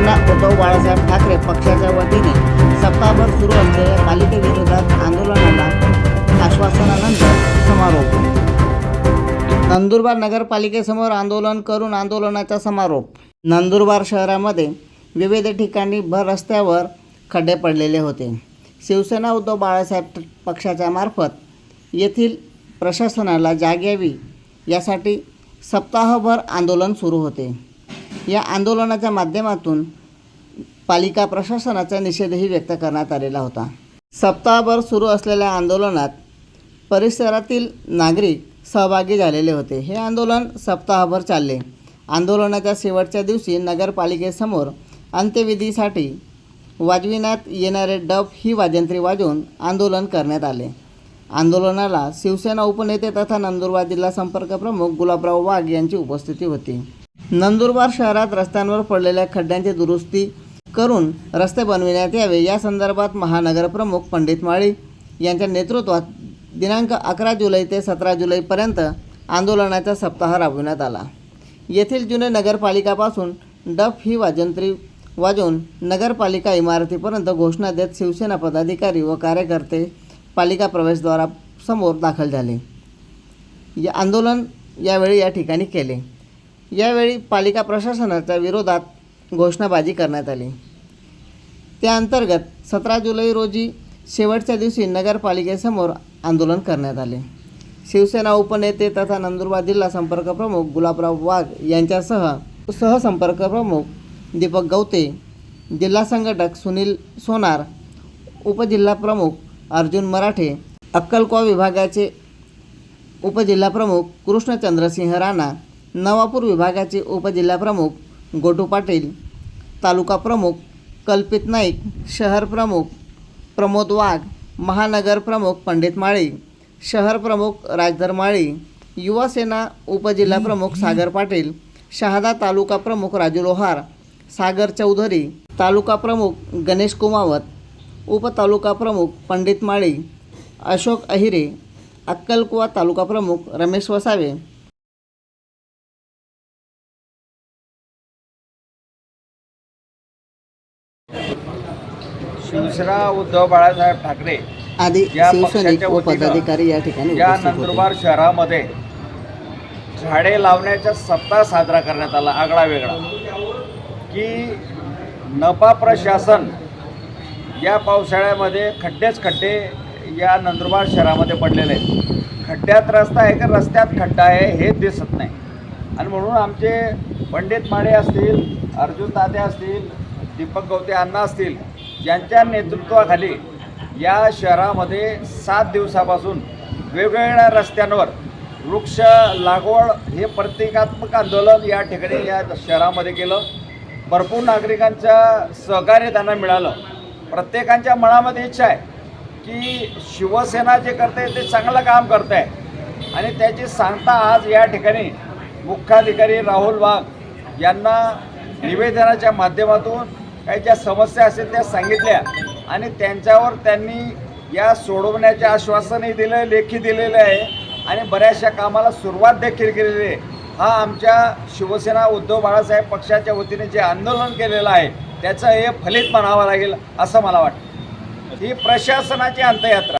शिवसेना उद्धव बाळासाहेब ठाकरे पक्षाच्या वतीने सप्ताहभर सुरू असलेल्या पालिकेविरोधात आंदोलनाला आश्वासनानंतर समारोप. नंदुरबार नगरपालिकेसमोर आंदोलन करून आंदोलनाचा समारोप. नंदुरबार शहरामध्ये विविध ठिकाणी भर रस्त्यावर खड्डे पडलेले होते. शिवसेना उद्धव बाळासाहेब पक्षाच्या मार्फत येथील प्रशासनाला जाग यावी यासाठी सप्ताहभर आंदोलन सुरू होते. या आंदोलनाच्या माध्यमातून पालिका प्रशासनाचा निषेधही व्यक्त करण्यात आलेला होता. सप्ताहभर सुरू असलेल्या आंदोलनात परिसरातील नागरिक सहभागी झालेले होते. हे आंदोलन सप्ताहभर चालले. आंदोलनाच्या शेवटच्या दिवशी नगरपालिकेसमोर अंत्यविधीसाठी वाजविण्यात येणारे डब ही वाजंत्री वाजवून आंदोलन करण्यात आले. आंदोलनाला शिवसेना उपनेते तथा नंदुरबार जिल्हा संपर्क प्रमुख गुलाबराव वाघ यांची उपस्थिती होती. नंदुरबार शहरात रस्त्यांवर पडलेल्या खड्ड्यांची दुरुस्ती करून रस्ते बनविण्यात यावे या संदर्भात महानगरप्रमुख पंडित माळी यांच्या नेतृत्वात दिनांक अकरा जुलै ते सतरा जुलैपर्यंत आंदोलनाचा सप्ताह राबविण्यात आला. येथील जुने नगरपालिकापासून डफ ही वाजंत्री वाजवून नगरपालिका इमारतीपर्यंत घोषणा देत शिवसेना पदाधिकारी व कार्यकर्ते पालिका प्रवेशद्वारासमोर दाखल झाले. या आंदोलन यावेळी या ठिकाणी केले. यावेळी पालिका प्रशासनाच्या विरोधात घोषणाबाजी करण्यात आली. त्या अंतर्गत सतरा जुलै रोजी शेवटच्या दिवशी नगरपालिकेसमोर आंदोलन करण्यात आले. शिवसेना उपनेते तथा नंदुरबार जिल्हा संपर्क प्रमुख गुलाबराव वाघ यांच्यासह सहसंपर्क प्रमुख दीपक गवते जिल्हा संघटक सुनील सोनार उपजिल्हा प्रमुख अर्जुन मराठे अक्कलकोवा विभागाचे उपजिल्हा प्रमुख कृष्णचंद्रसिंह राणा नवापूर विभागाचे उपजिल्हाप्रमुख गोटू पाटील तालुका प्रमुख कल्पित नाईक शहर प्रमुख प्रमोद वाघ महानगर प्रमुख पंडित माळी शहर प्रमुख राजधर माळी युवासेना उपजिल्हा प्रमुख सागर पाटील शहादा तालुका प्रमुख राजू लोहार सागर चौधरी तालुका प्रमुख गणेश कुमावत उपतालुका प्रमुख पंडित माळी अशोक अहिरे अक्कलकुवा तालुका प्रमुख रमेश वसावे शिवसेना उद्धव बाळासाहेब ठाकरे आदी या शिवसैनिक पक्षाच्या व वतीनं पदाधिकारी या ठिकाणी या उपस्थित होते. नंदुरबार शहरामध्ये झाडे लावण्याचा सप्ताह साजरा करण्यात आला आगळा वेगळा की नपा प्रशासन या पावसाळ्यामध्ये खड्डेच खड्डे या नंदुरबार शहरामध्ये पडलेले आहेत. खड्ड्यात रस्ता आहे का? रस्त्यात खड्डा आहे हे दिसत नाही. आणि म्हणून आमचे पंडित माळे असतील अर्जुन दादे असतील दीपक गवते अण्णा असतील यांच्या नेतृत्वाखाली या शहरामध्ये सात दिवसापासून वेगवेगळ्या रस्त्यांवर वृक्ष लागवड हे प्रतिकात्मक आंदोलन या ठिकाणी या शहरामध्ये केलं. भरपूर नागरिकांचं सहकार्य त्यांना मिळालं. प्रत्येकांच्या मनामध्ये इच्छा आहे की शिवसेना जे करते ते चांगलं काम करत आहे आणि त्याची सांगता आज या ठिकाणी मुख्याधिकारी राहुल वाघ यांना निवेदनाच्या माध्यमातून काही ज्या समस्या असेल त्या सांगितल्या आणि त्यांच्यावर त्यांनी या सोडवण्याचे आश्वासनही दिलं लेखी दिलेलं आहे. आणि बऱ्याचशा कामाला सुरुवात देखील केलेली आहे. हा आमच्या शिवसेना उद्धव बाळासाहेब पक्षाच्या वतीने जे आंदोलन केलेलं आहे त्याचं हे फलित म्हणावं लागेल असं मला वाटतं. ही प्रशासनाची अंतयात्रा